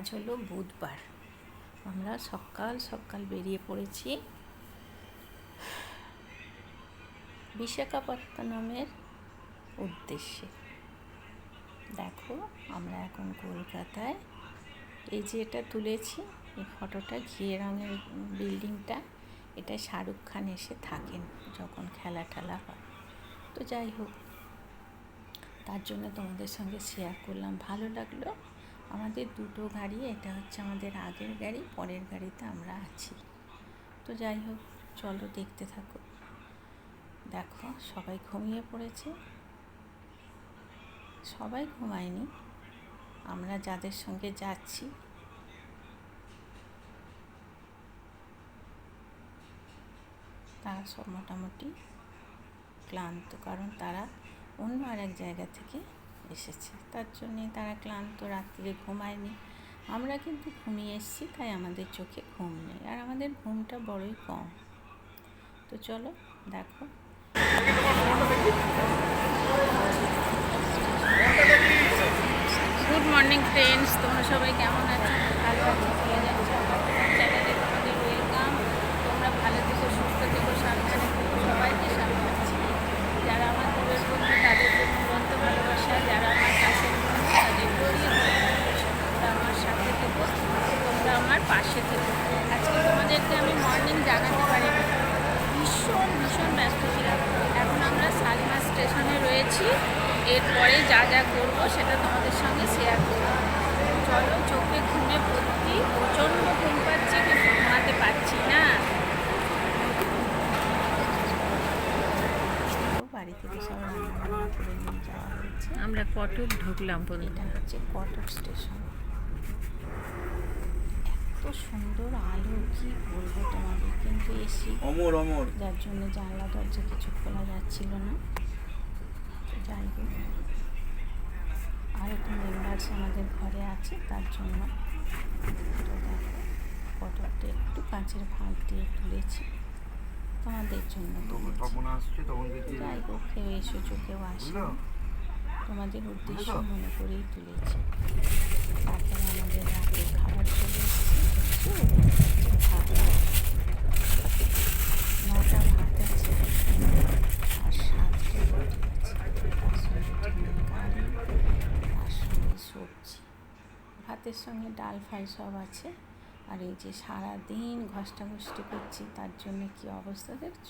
আজ হলো বুধবার। আমরা সকাল সকাল বেরিয়ে পড়েছি বিশাখাপত্তনমের উদ্দেশ্যে। দেখো, আমরা এখন কলকাতায়। এই যে এটা তুলেছি, এই ফটোটা ঘিয়ে রঙের বিল্ডিংটা, এটা শাহরুখ খান এসে থাকেন যখন খেলা টেলা হয়। তো যাই হোক, তার জন্য তোমাদের সঙ্গে শেয়ার করলাম। ভালো লাগল? আমাদের দুটো গাড়ি, এটা হচ্ছে আমাদের আগের গাড়ি, পরের গাড়িতে আমরা আছি। তো যাই হোক, চলো দেখতে থাকো। দেখো, সবাই ঘুমিয়ে পড়েছে। সবাই ঘুমায়নি। আমরা যাদের সঙ্গে যাচ্ছি। তারা সব মোটামুটি ক্লান্ত, কারণ তারা অন্য আর এক জায়গা থেকে এসেছে। তার জন্যে তারা ক্লান্ত রাত্রে ঘুমায়নি। আমরা কিন্তু ঘুমিয়ে এসেছি তাই আমাদের চোখে ঘুম নেই। আর আমাদের ঘুমটা বড়ই কম। তো চলো দেখো। গুড মর্নিং ফ্রেন্ডস তোমরা সবাই কেমন আছো? ভালো আছো চলে যাচ্ছ চ্যানেলে তোমাদের ওয়েলকাম তোমরা ভালো থেকো সুস্থ থেকো সাবধানে থেকো সবাইকে সামলাচ্ছি যারা আমার দূরের বন্ধু তাদের জন্য বলতে ভালোবাসা যারা আমার কাছের বন্ধু তাদের জড়িয়ে তোমরা আমার সাথে থেকো তোমরা আমার পাশে থেকো আজকে তোমাদেরকে আমি মর্নিং জানাতে পারিনি ভীষণ ভীষণ ব্যস্ত ছিলাম এখন আমরা সালমা রয়েছি এরপরে যা যা করব সেটা তোমাদের সঙ্গে শেয়ার করব। চলো চোখে ঘুমে ভর্তি প্রচণ্ড ঘুম পাচ্ছে কিন্তু ঘুমাতে পারছি না। বাড়ি থেকে সব রান্না করে নিয়ে যাওয়া হয়েছে। আমরা কটক ঢুকলাম এটা হচ্ছে কটক স্টেশন এত সুন্দর আলো কি বলব তোমাদের? কিন্তু এসি অমর অমর। যার জন্য জানলা দরজা কিছু খোলা যাচ্ছিল না। হোক আর একটু মেম্বার্স আমাদের ঘরে আছে তার জন্য একটু কাঁচের ফাঁক দিয়ে তুলেছি। তোমাদের জন্য যাই হোক কেউ এসো চোখেও আসে তোমাদের উদ্দেশ্য মনে করেই তুলেছি। তারপরে আমাদের রাতের খাবার চলে এসেছে ভাত নটা ভাত আছে আর সাতটা রুটি আছে তার সঙ্গে ডিমের কারি তার সঙ্গে সবজি ভাতের সঙ্গে ডাল ফাল সব আছে। আর এই যে সারাদিন ঘষ্টাঘষ্টি করছি, তার জন্য কি অবস্থা দেখছ?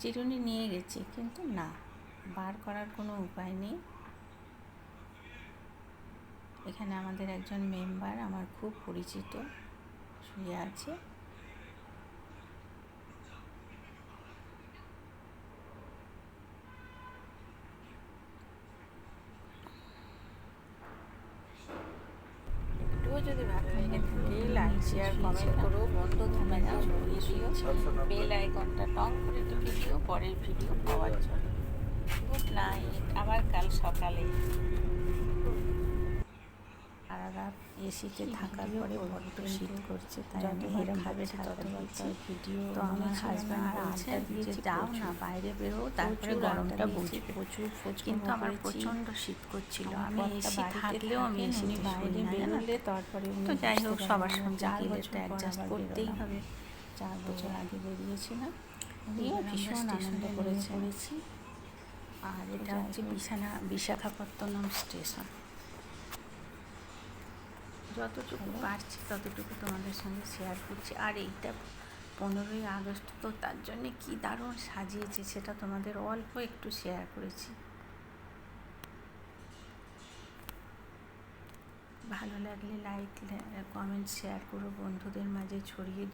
চিরুনি নিয়ে গেছি, কিন্তু না, বার করার কোনো উপায় নেই। এখানে আমাদের একজন মেম্বার আমার খুব পরিচিত, শুয়ে আছে। যদি ভালো লেগে থাকে লাইক শেয়ার কমেন্ট করো, বন্ধু তোমরা ছড়িয়ে দিও। বেল আইকনটা টং করে টিপে দিও, পরের ভিডিও পাওয়ার জন্য। গুড নাইট আবার কাল সকালে। রাত এসিতে থাকার পরে বড্ড শীত করছে তাই আমি এরমভাবে পারছি ভিডিও তো আমার হাজব্যান্ড বলছে যে যাও না বাইরে বেরো তারপরে গরমটা বুঝবে। প্রচুর কিন্তু আমার প্রচণ্ড শীত করছিল। আমি এসি থাকলেও আমি এসি বাইরে বেরোলে তারপরে তো যাই হোক সবার সঙ্গে গেলে তো অ্যাডজাস্ট করতেই হবে। চার বছর আগে বেরিয়েছিলাম। দিয়ে ভীষণ আনন্দ করেছে। আর এটা হচ্ছে বিছানা বিশাখাপত্তনম স্টেশন যতটুকু পারছি ততটুকু তোমাদের সঙ্গে শেয়ার করছি। আর এইটা পনেরোই আগস্ট তো তার জন্য কি দারুণ সাজিয়েছে সেটা তোমাদের অল্প একটু শেয়ার করেছি। ভালো লাগলে লাইক কমেন্ট শেয়ার করো বন্ধুদের মাঝে ছড়িয়ে